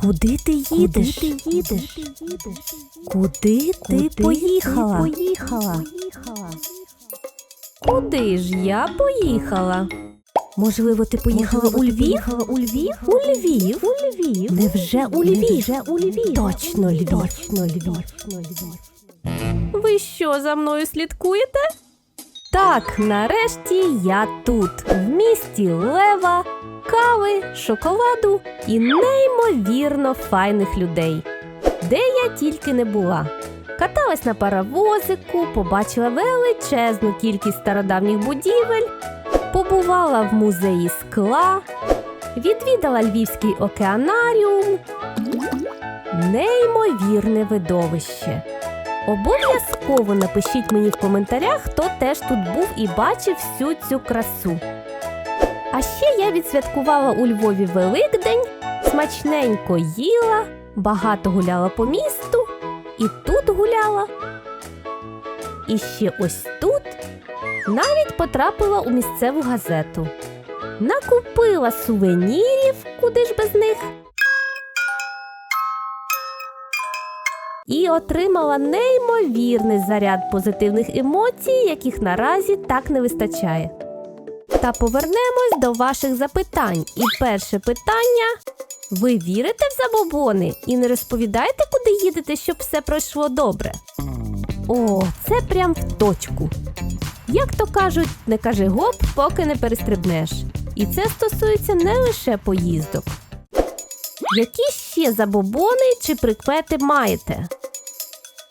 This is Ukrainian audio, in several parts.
Куди ти їдеш? Куди ти їдеш? Куди ти поїхала? поїхала? Куди ж я поїхала? Можливо, ти поїхала у Львів? у Львів? У Львів? У Львів? Невже у Львів? Невже у Львів? Точно Львів. Точно Львів. Ви що за мною слідкуєте? Так, нарешті я тут, в місті Лева, кави, шоколаду і неймовірно файних людей. Де я тільки не була. Каталась на паровозику, побачила величезну кількість стародавніх будівель, побувала в музеї скла, відвідала Львівський океанаріум. Неймовірне видовище. Обов'язково напишіть мені в коментарях, хто теж тут був і бачив всю цю красу. А ще я відсвяткувала у Львові Великдень, смачненько їла, багато гуляла по місту, і тут гуляла. І ще ось тут навіть потрапила у місцеву газету. Накупила сувенірів, куди ж без них. і отримала неймовірний заряд позитивних емоцій, яких наразі так не вистачає. Та повернемось до ваших запитань. І перше питання: ви вірите в забобони і не розповідаєте, куди їдете, щоб все пройшло добре? О, це прям в точку. Як то кажуть, не кажи гоп, поки не перестрибнеш. І це стосується не лише поїздок. Які ще забобони чи прикмети маєте?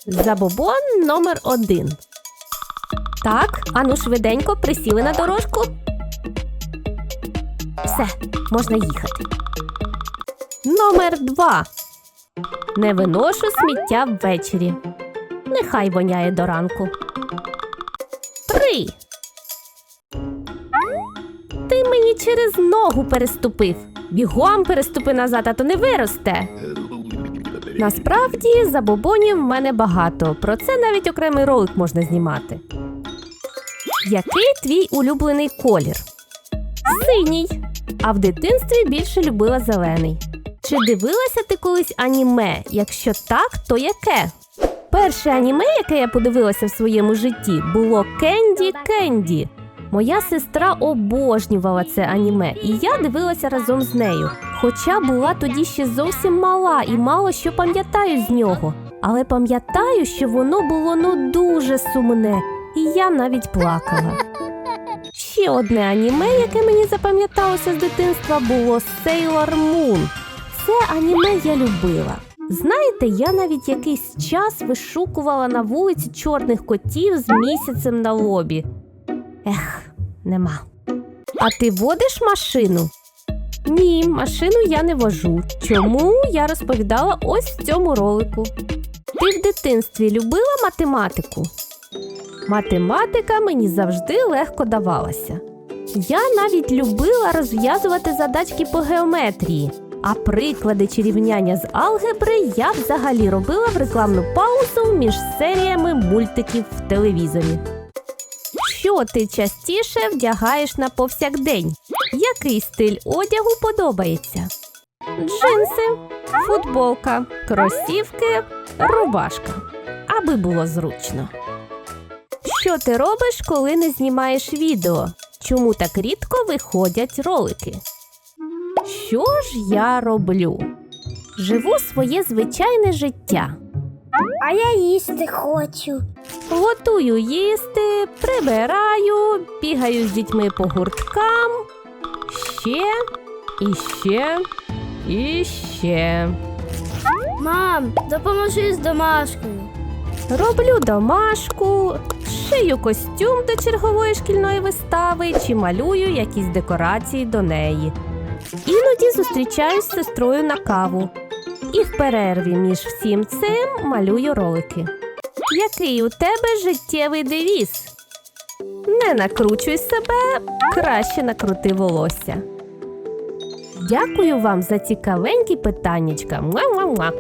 Забобон номер один. Так, ану швиденько присіли на дорожку. Все, можна їхати. Номер два. Не виношу сміття ввечері. Нехай воняє до ранку. Три. Ти мені через ногу переступив. Бігом переступи назад, а то не виросте. Насправді забобонів в мене багато. Про це навіть окремий ролик можна знімати. Який твій улюблений колір? Синій. А в дитинстві більше любила зелений. Чи дивилася ти колись аніме? Якщо так, то яке? Перше аніме, яке я подивилася в своєму житті, було Кенді Кенді. Моя сестра обожнювала це аніме, і я дивилася разом з нею. Хоча була тоді ще зовсім мала і мало що пам'ятаю з нього. Але пам'ятаю, що воно було ну дуже сумне, і я навіть плакала. Ще одне аніме, яке мені запам'яталося з дитинства, було Sailor Moon. Це аніме я любила. Знаєте, я навіть якийсь час вишукувала на вулиці чорних котів з місяцем на лобі. Ех, нема. А ти водиш машину? Ні, машину я не вожу. Чому я розповідала ось в цьому ролику. Ти в дитинстві любила математику? Математика мені завжди легко давалася. Я навіть любила розв'язувати задачки по геометрії, а приклади чи рівняння з алгебри я взагалі робила в рекламну паузу між серіями мультиків в телевізорі. Що ти частіше вдягаєш на повсякдень? Який стиль одягу подобається? Джинси, футболка, кросівки, рубашка. Аби було зручно. Що ти робиш, коли не знімаєш відео? Чому так рідко виходять ролики? Що ж я роблю? Живу своє звичайне життя. А я їсти хочу. Готую їсти, прибираю, бігаю з дітьми по гурткам. Ще, і ще, і ще. Мам, допоможи з домашкою. Роблю домашку, шию костюм до чергової шкільної вистави чи малюю якісь декорації до неї. Іноді зустрічаюсь з сестрою на каву. І в перерві між всім цим малюю ролики. Який у тебе життєвий девіз? Не накручуй себе, краще накрути волосся. Дякую вам за цікавенькі питаннячка. Муа-муа-муа.